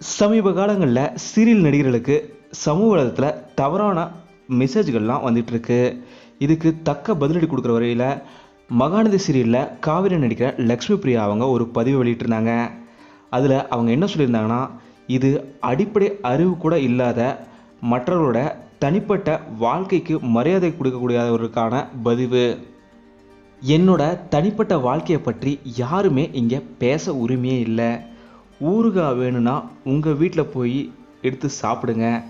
சமீப காலங்களில் சீரியல் நடிகர்களுக்கு சமூக வலத்தில் தவறான மெசேஜ்கள்லாம் வந்துட்டுருக்கு. இதுக்கு தக்க பதிலடி கொடுக்குற வரையில் மகாநதி சீரியலில் காவிரி நடிக்கிற லக்ஷ்மி பிரியா அவங்க ஒரு பதிவு வெளியிட்டிருந்தாங்க. அதில் அவங்க என்ன சொல்லியிருந்தாங்கன்னா இது அடிப்படை அறிவு கூட இல்லாத மற்றவர்களோட தனிப்பட்ட வாழ்க்கைக்கு மரியாதை கொடுக்கக்கூடியவருக்கான பதிவு. என்னோட தனிப்பட்ட வாழ்க்கையை பற்றி யாருமே இங்கே பேச உரிமையே இல்லை. ஊறுகாய் வேணும்னா உங்கள் வீட்டில் போய் எடுத்து சாப்பிடுங்க.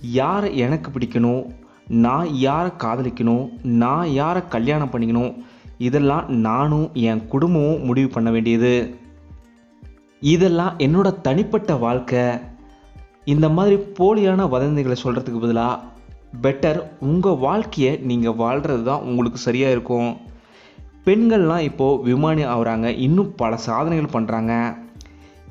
யாரை எனக்கு பிடிக்கணும்? நான் யாரை காதலிக்கணும்? நான் யாரை கல்யாணம் பண்ணிக்கணும்? இதெல்லாம் நானும் என் குடும்பமும் முடிவு பண்ண வேண்டியது. இதெல்லாம் என்னோட தனிப்பட்ட வாழ்க்கை. இந்த மாதிரி போலியான வதந்திகளை சொல்கிறதுக்கு பதிலாக பெட்டர் உங்கள் வாழ்க்கையை நீங்கள் வாழ்கிறது தான் உங்களுக்கு சரியாக இருக்கும். பெண்கள்லாம் இப்போது விமானி ஆகுறாங்க. இன்னும் பல சாதனைகள் பண்ணுறாங்க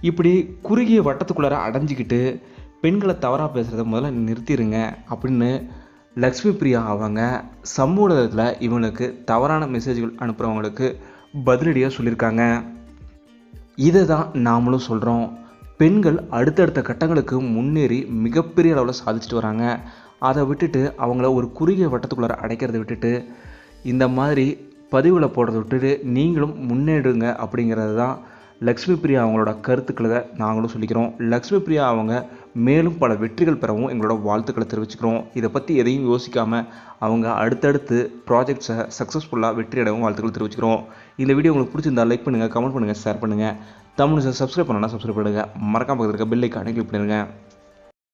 இப்படி குறுகிய வட்டத்துக்குள்ளார அடைஞ்சிக்கிட்டு பெண்களை தவறாக பேசுகிறத முதல்ல நிறுத்திடுங்க அப்படின்னு லக்ஷ்மி பிரியா அவங்க சமூகத்தில் இவங்களுக்கு தவறான மெசேஜ்கள் அனுப்புகிறவங்களுக்கு பதிலடியாக சொல்லியிருக்காங்க. இதை தான் நாமளும் சொல்கிறோம் பெண்கள் அடுத்தடுத்த கட்டங்களுக்கு முன்னேறி மிகப்பெரிய அளவில் சாதிச்சுட்டு வராங்க. அதை விட்டுட்டு அவங்கள ஒரு குறுகிய வட்டத்துக்குள்ளார அடைக்கிறத விட்டுட்டு இந்த மாதிரி பதிவில் போடுறத விட்டுட்டு நீங்களும் முன்னேறுங்க அப்படிங்கிறது தான் லக்ஷ்மி பிரியா அவங்களோட கருத்துக்களை நாங்களும் சொல்லிக்கிறோம். லக்ஷ்மி பிரியா அவங்க மேலும் பல வெற்றிகள் பெறவும் எங்களோட வாழ்த்துக்களை தெரிவிச்சுக்கிறோம். இதை பற்றி எதையும் யோசிக்காமல் அவங்க அடுத்தடுத்து ப்ராஜெக்ட்ஸை சக்ஸஸ்ஃபுல்லாக வெற்றி அடையவும் வாழ்த்துக்கள் தெரிவிச்சுக்கிறோம். இந்த வீடியோ உங்களுக்கு பிடிச்சிருந்தா லைக் பண்ணுங்கள் கமெண்ட் பண்ணுங்கள் ஷேர் பண்ணுங்கள் தமிழ் சப்ஸ்கிரைப் பண்ணலாம் சப்ஸ்கிரைப் பண்ணுங்கள் மறக்காம பக்கத்தில் இருக்க பெல் ஐக்கானே கிளிக் பண்ணிடுங்க.